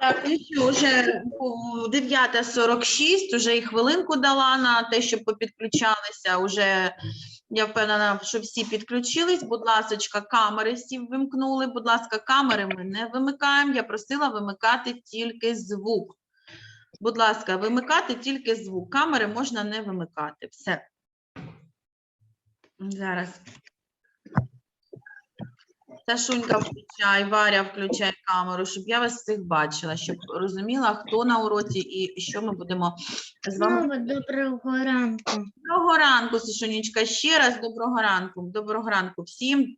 Так, ну що, вже о, 9.46, вже і хвилинку дала на те, щоб попідключалися. Уже я впевнена, що всі підключились. Будь ласка, камери всі вимкнули. Будь ласка, камери ми не вимикаємо. Я просила вимикати тільки звук. Будь ласка, вимикати тільки звук. Камери можна не вимикати. Все. Зараз. Сашунька включай, Варя включай камеру, щоб я вас всіх бачила, щоб розуміла, хто на уроці і що ми будемо з вами. Знову доброго ранку. Доброго ранку, Сашунечка. Ще раз доброго ранку. Доброго ранку всім.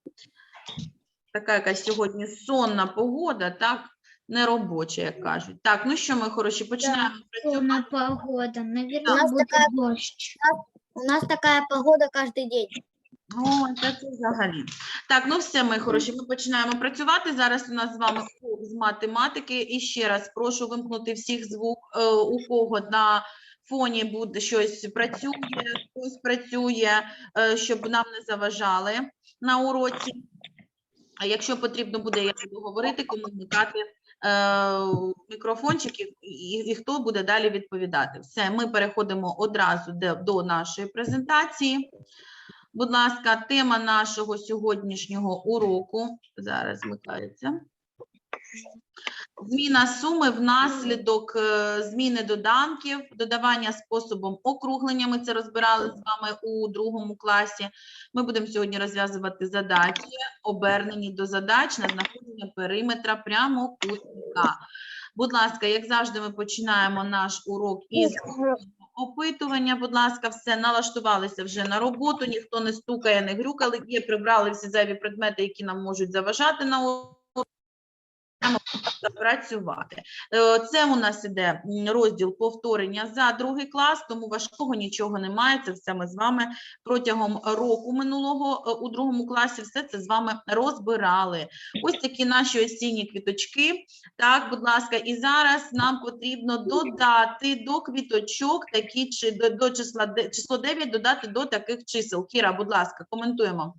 Така якась сьогодні сонна погода, так? Не робоча, як кажуть. Так, ну що, ми хороші, починаємо працювати. Повна погода. У нас буде дощ. У нас такая погода каждый день. О, та це взагалі. Так, ну все, ми хороші. Ми починаємо працювати. Зараз у нас з вами урок з математики. І ще раз прошу вимкнути всіх звук, е, у кого на фоні буде щось працює, хтось працює, е, щоб нам не заважали на уроці. А якщо потрібно буде, я буду говорити, кому вмикати е, мікрофончик і, і, і хто буде далі відповідати. Все, ми переходимо одразу до, до нашої презентації. Будь ласка, тема нашого сьогоднішнього уроку зараз вмикається. Зміна суми внаслідок е, зміни доданків, додавання способом округлення. Ми це розбирали з вами у другому класі. Ми будемо сьогодні розв'язувати задачі, обернені до задач на знаходження периметра прямокутника. Будь ласка, як завжди, ми починаємо наш урок із опитування. Будь ласка, все налаштувалися вже на роботу. Ніхто не стукає, не грюкали. Є прибрали всі зайві предмети, які нам можуть заважати на. Працювати. Е, Це у нас іде розділ повторення за другий клас, тому важкого нічого немає. Це все ми з вами протягом року минулого е, у другому класі все це з вами розбирали. Ось такі наші осінні квіточки. Так, будь ласка, і зараз нам потрібно додати до квіточок такі чи до, до числа число 9 додати до таких чисел. Кіра, будь ласка, коментуємо.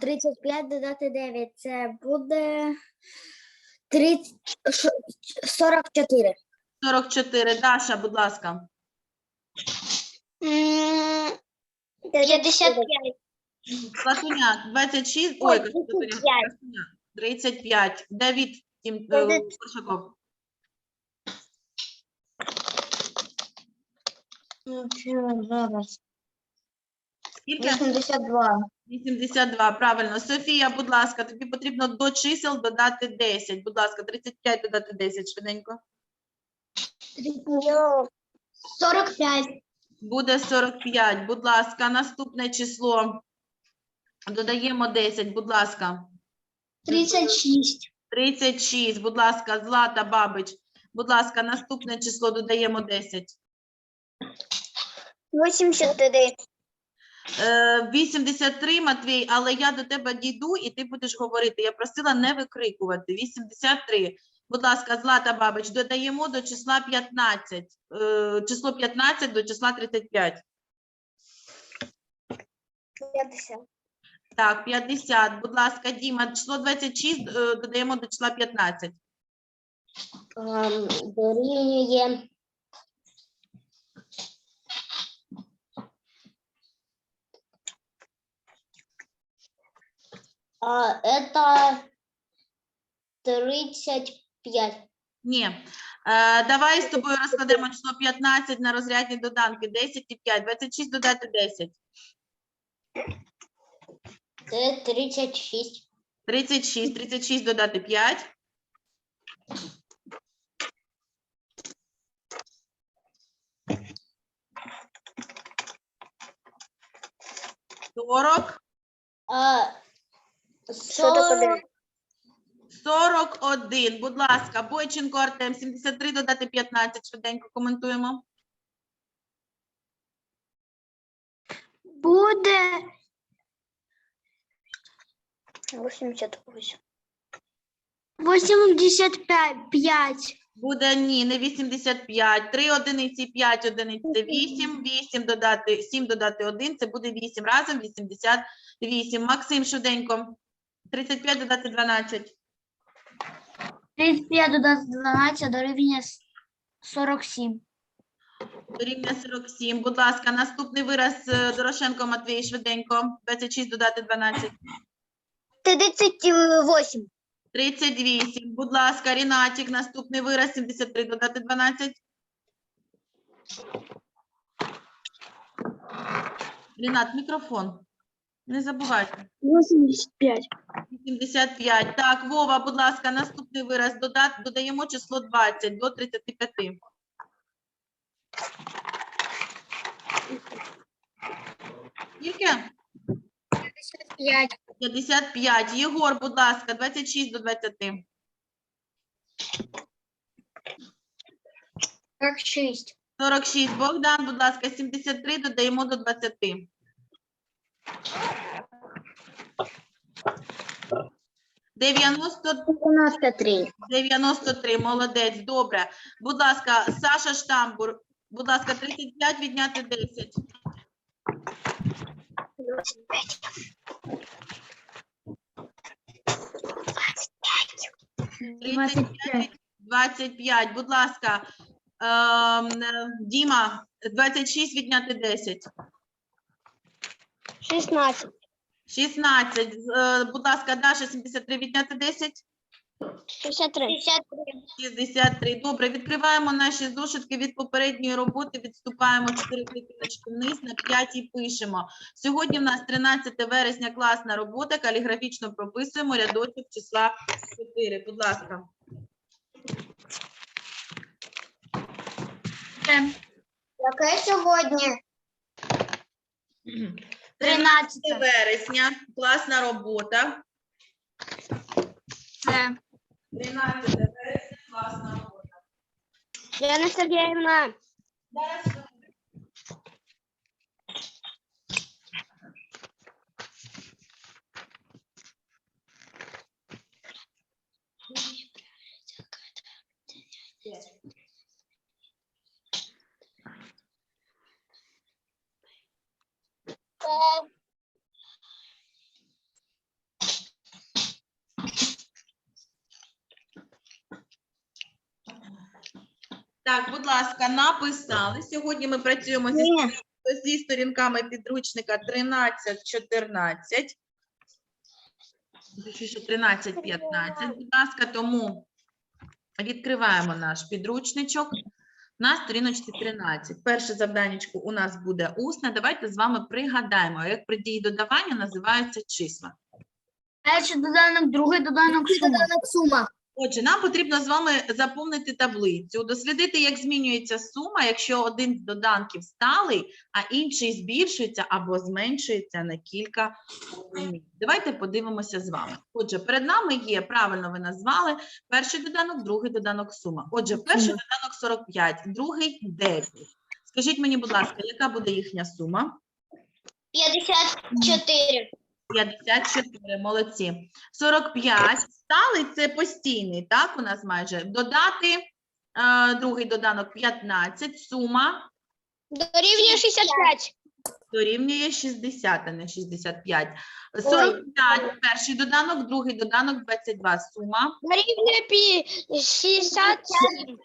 35 додати 9, це буде 30, шо- 44. 44. Даша, будь ласка. 55. Класуня, 26. Ой, Ой, Костя, 35. Класуня, 35. Давід Тім, е, Коршаков. Скільки? 82. 82, правильно. Софія, будь ласка, тобі потрібно до чисел додати 10. Будь ласка, 35 додати 10 швиденько. 45. Буде 45. Будь ласка, наступне число. Додаємо 10, будь ласка. 36. 36, будь ласка, Злата Бабич. Будь ласка, наступне число додаємо 10. 89. Е, 83, Матвій, але я до тебе дійду і ти будеш говорити. Я просила не викрикувати. 83. Будь ласка, Злата Бабич, додаємо до числа 15. Е, число 15 до числа 35. 50. Так, 50. Будь ласка, Діма, число 26 е, додаємо до числа 15. Дорівнює. А, это 35. Ні. Е, давай з тобою розкладемо число 15 на розрядні доданки. 10 і 5. 26 додати 10. Це 36. 36. 36 додати 5. Сорок. А, Що таке 41. Будь ласка, Бойченко Артем, 73 додати 15. Швиденько коментуємо. Буде 88. 85. Буде ні, не 85. 3 одиниці, 5 одиниць це 8. 8 додати, 7 додати 1, це буде 8. Разом 88. Максим, швиденько. 35 додати 12. 35 додати 12 дорівнює с- 47. Дорівнює 47. Будь ласка, наступний вираз е, Дорошенко Матвій швиденько. 26 додати 12. 38. 38. Будь ласка, Рінатік, наступний вираз 73 додати 12. Рінат, мікрофон. Не забувайте. 85. 85. Так, Вова, будь ласка, наступний вираз додат, додаємо число 20 до 35. Скільки? 5. 55. Єгор, будь ласка, 26 до 20. 46. 46. Богдан, будь ласка, 73 додаємо до 20. Дев'яносто 93. 93, молодець, добре. Будь ласка, Саша Штамбур, будь ласка, 35 відняти 10. 35, 25, будь ласка. Ем, Діма, 26 відняти 10. 16. 16. Е, Будь ласка, Даша, 73 відняти 10. 63. 63. Добре, відкриваємо наші зошитки від попередньої роботи, відступаємо 4 клітиночки вниз, на 5 і пишемо. Сьогодні в нас 13 вересня, класна робота, каліграфічно прописуємо рядочок числа 4. Будь ласка. Яке сьогодні? 13 вересня, класна робота. Це 13 вересня, класна робота. Лена Сергеевна. Зараз Так, будь ласка, написали. Сьогодні ми працюємо зі, зі сторінками підручника 13, 14. 13, 15, будь ласка, тому відкриваємо наш підручничок на сторіночці 13. Перше завданнячко у нас буде усне. Давайте з вами пригадаємо, як при дії додавання називаються числа. перший доданок, другий доданок, сума. Отже, нам потрібно з вами заповнити таблицю, дослідити, як змінюється сума, якщо один з доданків сталий, а інший збільшується або зменшується на кілька одиниць. Давайте подивимося з вами. Отже, перед нами є, правильно ви назвали, перший доданок, другий доданок сума. Отже, перший доданок 45, другий 9. Скажіть мені, будь ласка, яка буде їхня сума? 54. 54, молодці. 45, сталий це постійний, так, у нас майже. Додати е, другий доданок 15, сума Дорівнює 65. дорівнює 60, а не 65. 45, перший доданок, другий доданок 22, сума Дорівнює 67.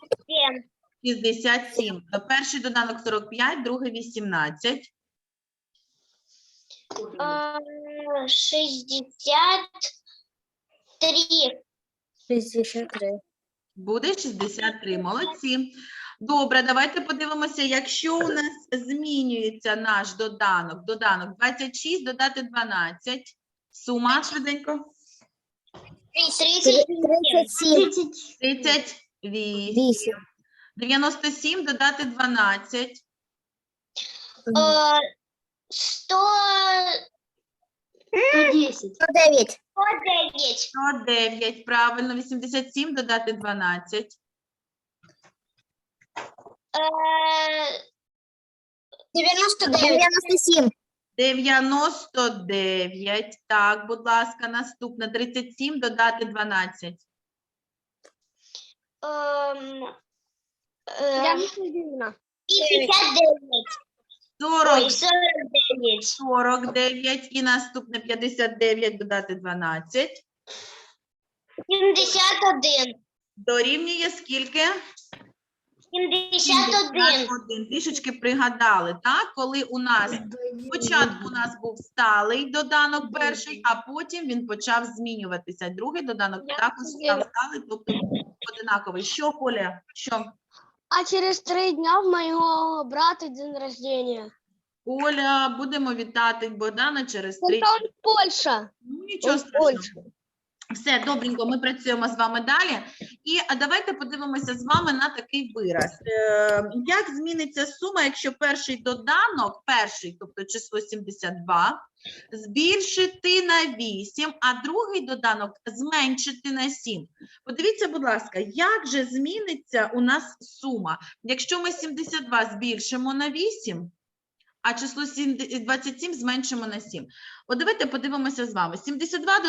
67. Перший доданок 45, другий 18. Е, 63. 63. Буде 63, молодці. Добре, давайте подивимося, якщо у нас змінюється наш доданок, доданок 26, додати 12, сума швиденько 37. 38, 97, додати 12, Е, 100. 110. 109. 109, правильно, 87, додати 12, Е, 99. 97. 99, так, будь ласка, наступне, 37, додати 12, Ем, е, Сергеевна. 59. 40, Ой, 49. 49 і наступне 59 додати 12. 71. Дорівнює скільки? 71. 71. Трішечки пригадали, так? Коли у нас спочатку у нас був сталий доданок перший, а потім він почав змінюватися. Другий доданок також став сталий, тобто одинаковий. Що, Коля? Що? А через три дня в моего брата день рождения. Коля, будемо вітати Богдана через три. Он Польша. Ну, нічого страшного. Все, добренько, ми працюємо з вами далі. І а давайте подивимося з вами на такий вираз. Е, як зміниться сума, якщо перший доданок, перший, тобто число 72, збільшити на 8, а другий доданок зменшити на 7? Подивіться, будь ласка, як же зміниться у нас сума? Якщо ми 72 збільшимо на 8, а число 7 27 зменшимо на 7. От давайте подивимося з вами. 72 до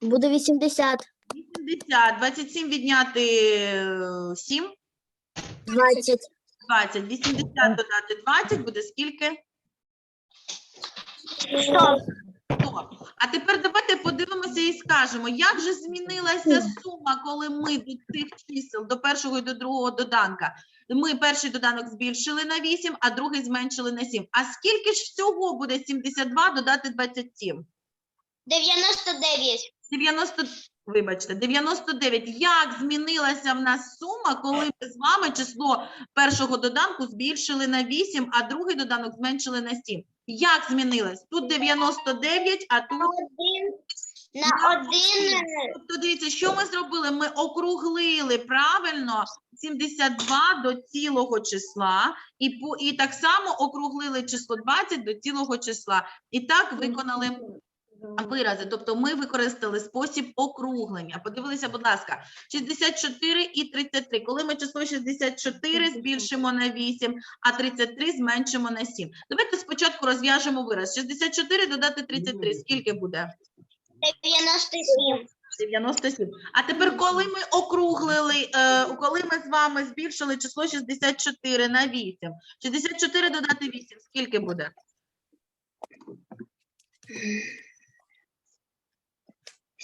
Буде 80. 80, 27 відняти е, 7, 20. 20. 80 додати 20 буде скільки? Стоп. 100. А тепер давайте подивимося і скажемо, як же змінилася сума, коли ми до цих чисел, до першого і до другого доданка, ми перший доданок збільшили на 8, а другий зменшили на 7. А скільки ж всього буде 72 додати 27? 99. 90, вибачте, 99. Як змінилася в нас сума, коли ми з вами число першого доданку збільшили на 8, а другий доданок зменшили на 7? Як змінилось? Тут 99, а тут... Один. На один. Тобто, дивіться, що ми зробили? Ми округлили правильно 72 до цілого числа, і, по, і так само округлили число 20 до цілого числа. І так виконали вирази. Тобто ми використали спосіб округлення. Подивилися, будь ласка, 64 і 33. Коли ми число 64 збільшимо на 8, а 33 зменшимо на 7. Давайте спочатку розв'яжемо вираз. 64 додати 33. Скільки буде? 97. 97. А тепер, коли ми округлили, е, коли ми з вами збільшили число 64 на 8, 64 додати 8, скільки буде?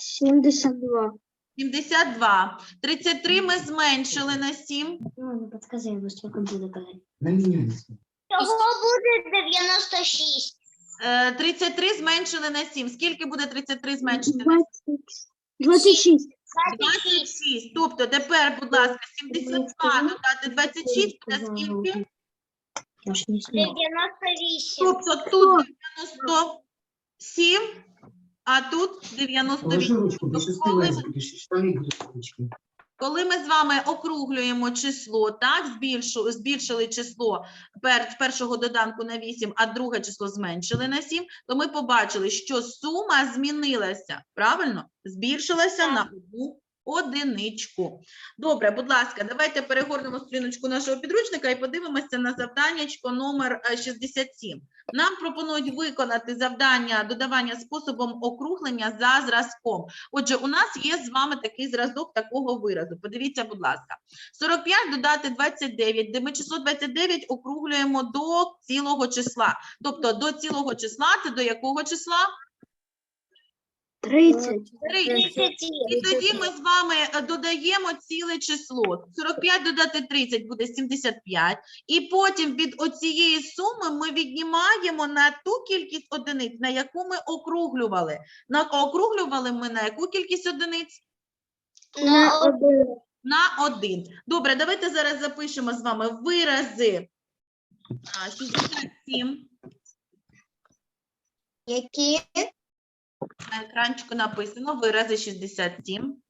72. 72. 33 ми зменшили на 7. Ну, подскажи, во сколько будет говорить. На меняется. Того буде 96. Е, 33 зменшили на 7. Скільки буде 33 зменшити на 7? 26. 26. Тобто тепер, будь ласка, 72 додати 26 буде скільки? Я ж не знаю. 98. Тобто тут 97, а тут 98. Положи ручку, Тобто, без коли ми-. Коли ми з вами округлюємо число, так, збільшу, збільшили число пер, першого доданку на 8, а друге число зменшили на 7, то ми побачили, що сума змінилася, правильно? Збільшилася на одну одиничку. Добре, будь ласка, давайте перегорнемо сторіночку нашого підручника і подивимося на завданнячко номер е, 67. Нам пропонують виконати завдання додавання способом округлення за зразком. Отже, у нас є з вами такий зразок такого виразу. Подивіться, будь ласка. 45 додати 29, де ми число 29 округлюємо до цілого числа. Тобто до цілого числа це до якого числа? 30. 30. 30. І тоді ми з вами е, додаємо ціле число. 45 додати 30 буде 75. І потім від оцієї суми ми віднімаємо на ту кількість одиниць, на яку ми округлювали. На, округлювали ми на яку кількість одиниць? На один. На один. Добре, давайте зараз запишемо з вами вирази. А, 67. Які? На екранчику написано вирази 67.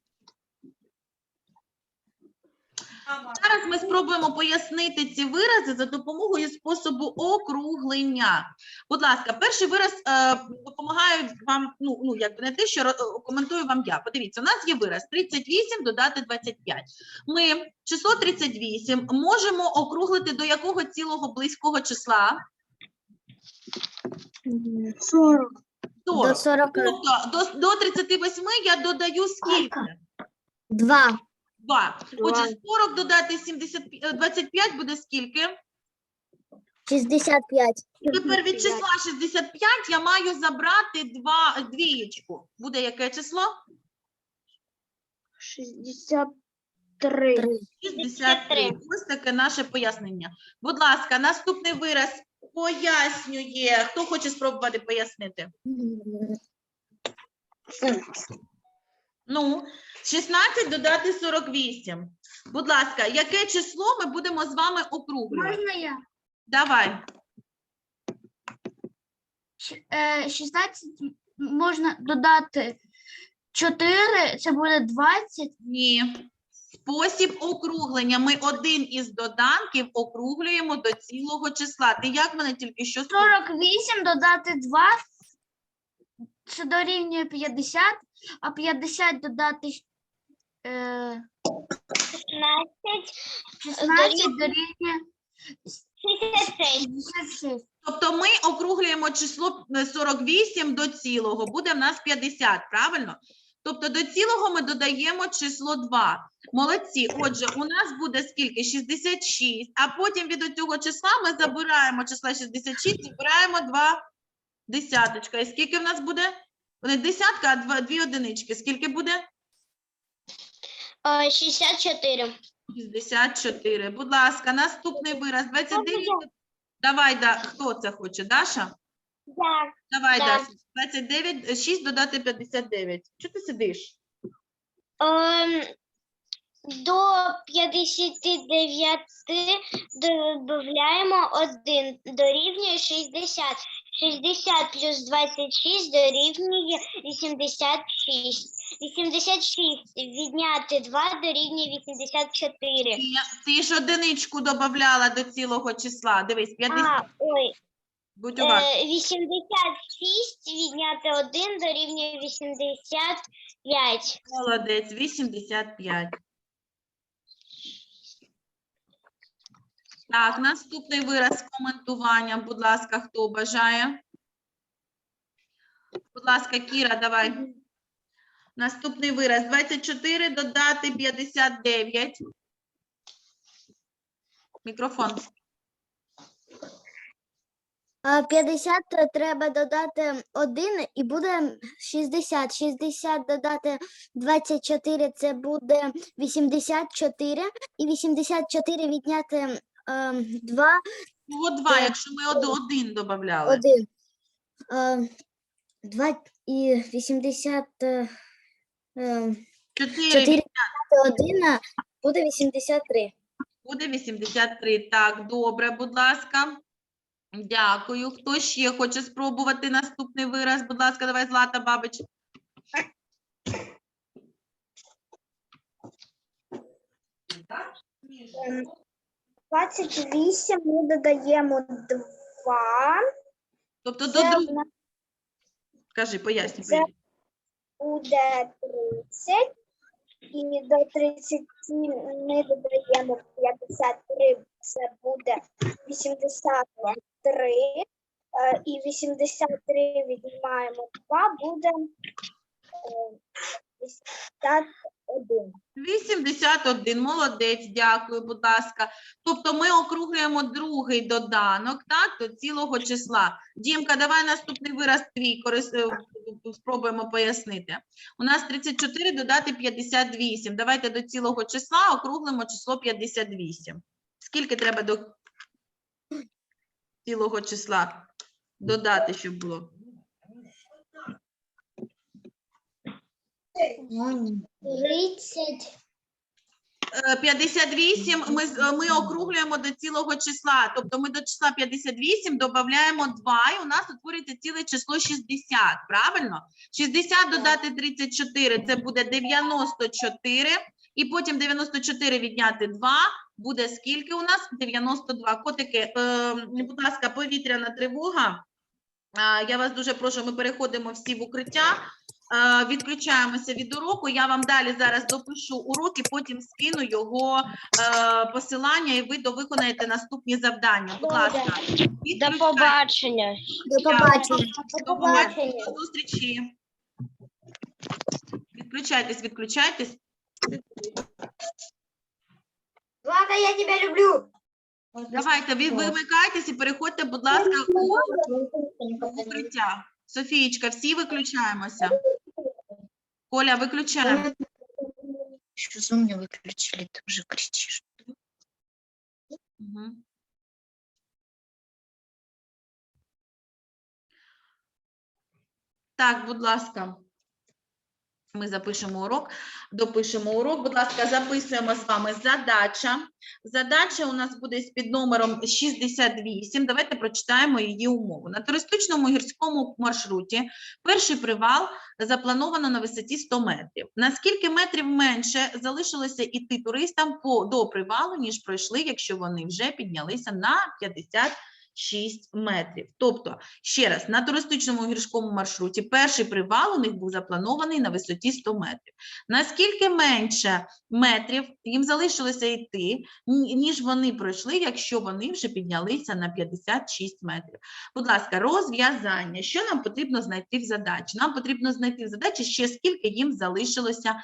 Зараз ми спробуємо пояснити ці вирази за допомогою способу округлення. Будь ласка, перший вираз е, допомагає вам, ну, ну як не те, що коментую вам я. Подивіться, у нас є вираз 38 додати 25. Ми число 38 можемо округлити до якого цілого близького числа? 40. 40. До 40. Тобто до, до 38 я додаю скільки? Два. 2. Отже, Два. 40 додати 70, е, 25 буде скільки? Шістдесят п'ять. Тепер від числа 65 я маю забрати два, двієчку. Буде яке число? Шістдесят три. 63. Ось таке наше пояснення. Будь ласка, наступний вираз пояснює. Хто хоче спробувати пояснити? Ну, 16 додати 48. Будь ласка, яке число ми будемо з вами округлювати? Можна я? Давай. Е, 16 можна додати 4, це буде 20. Ні. Спосіб округлення. Ми один із доданків округлюємо до цілого числа. Ти як мене тільки що сказав? 48 додати 2, це дорівнює 50, а 50 додати е, 16, 16 дорівнює 66. 66. Тобто ми округлюємо число е, 48 до цілого. Буде в нас 50, правильно? Тобто до цілого ми додаємо число 2. Молодці. Отже, у нас буде скільки? 66. А потім від цього числа ми забираємо числа 66, забираємо 2 десяточка. І скільки в нас буде? Не десятка, а два, дві одинички. Скільки буде? Е, 64. 64. Будь ласка, наступний вираз. 29. Давай, да. хто це хоче? Даша? Так. Давай, Да. Даша. 29, 6 додати 59. Чого ти сидиш? Ем, до 59 додаємо 1, дорівнює 60. 60 плюс 26 дорівнює 86. 86 відняти 2 дорівнює 84. Ні, Ти ж одиничку додавала до цілого числа. Дивись, 50. А, ой, Будь уважна. е, 86 відняти 1 дорівнює 85. Молодець, 85. Так, наступний вираз коментування. Будь ласка, хто бажає? Будь ласка, Кіра, давай. Наступний вираз. 24 додати 59. Мікрофон. А 50 треба додати 1 і буде 60. 60 додати 24 це буде 84. І 84 відняти ем, 2, Всього два, Так. якщо ми од- один додавали. 1. Ем, 2 і 80, е, ем, 4 4 відняти 1 буде 83. Буде 83. Так, добре, будь ласка. Дякую. Хто ще хоче спробувати наступний вираз? Будь ласка, давай Злата Бабич. Двадцять вісім ми додаємо два. Тобто до другого. Кажи, поясні. Це буде 30. І до 30 ми додаємо 53, це буде 82. 3, е, і 83 віднімаємо 2, буде е, 81. 81, молодець, дякую, будь ласка. Тобто ми округлюємо другий доданок так, до цілого числа. Дімка, давай наступний вираз твій корис... Е, спробуємо пояснити. У нас 34 додати 58. Давайте до цілого числа округлимо число 58. Скільки треба до цілого числа додати, щоб було? 30. Е, 58 ми, з- е, ми округлюємо до цілого числа. Тобто ми до числа 58 додаємо 2, і у нас утворюється ціле число 60, правильно? 60 додати 34 – це буде 94, і потім 94 відняти 2 буде скільки у нас? 92. Котики, е, будь ласка, повітряна тривога. А, Я вас дуже прошу, ми переходимо всі в укриття. Е, Відключаємося від уроку. Я вам далі зараз допишу урок і потім скину його е, посилання, і ви довиконаєте наступні завдання. Будь ласка, відключайте. побачення. До побачення. До побачення. До зустрічі. Відключайтесь, відключайтесь. Злата, я тебя люблю. Давайте, ви вимикайтесь і переходьте, будь ласка, у укриття. Софієчка, всі виключаємося. Коля, виключаємо. Еще зум не выключили, ты уже кричишь. Так, будь ласка. Ми запишемо урок, допишемо урок. Будь ласка, записуємо з вами задача. Задача у нас буде під номером 68. Давайте прочитаємо її умову. На туристичному гірському маршруті перший привал заплановано на висоті 100 метрів. На скільки метрів менше залишилося іти туристам по, до привалу, ніж пройшли, якщо вони вже піднялися на 56 метрів. Тобто, ще раз, на туристичному гірському маршруті перший привал у них був запланований на висоті 100 метрів. Наскільки менше метрів їм залишилося йти, ніж вони пройшли, якщо вони вже піднялися на 56 метрів. Будь ласка, розв'язання. Що нам потрібно знайти в задачі? Нам потрібно знайти в задачі ще скільки їм залишилося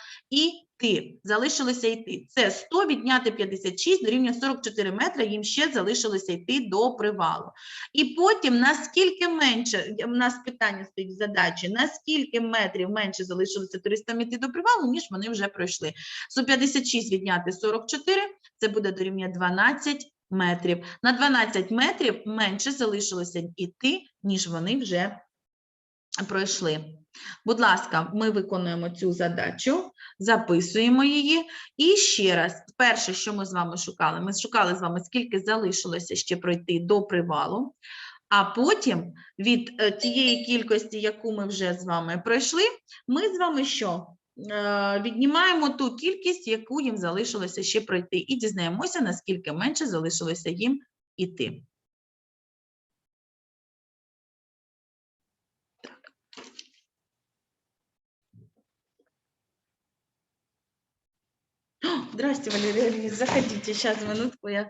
йти. Залишилося йти. Це 100 відняти 56 дорівнює 44 метри, їм ще залишилося йти до привалу. І потім, наскільки менше, у нас питання стоїть в задачі, наскільки метрів менше залишилося туристам йти до привалу, ніж вони вже пройшли. 156 відняти 44, це буде дорівнює 12 метрів. На 12 метрів менше залишилося йти, ніж вони вже пройшли. Будь ласка, ми виконуємо цю задачу, записуємо її. І ще раз, перше, що ми з вами шукали, ми шукали з вами, скільки залишилося ще пройти до привалу. А потім від е, тієї кількості, яку ми вже з вами пройшли, ми з вами що? Е, Віднімаємо ту кількість, яку їм залишилося ще пройти, і дізнаємося, наскільки менше залишилося їм іти. Здрасте, Валерия Ильич, заходите, сейчас, минутку, я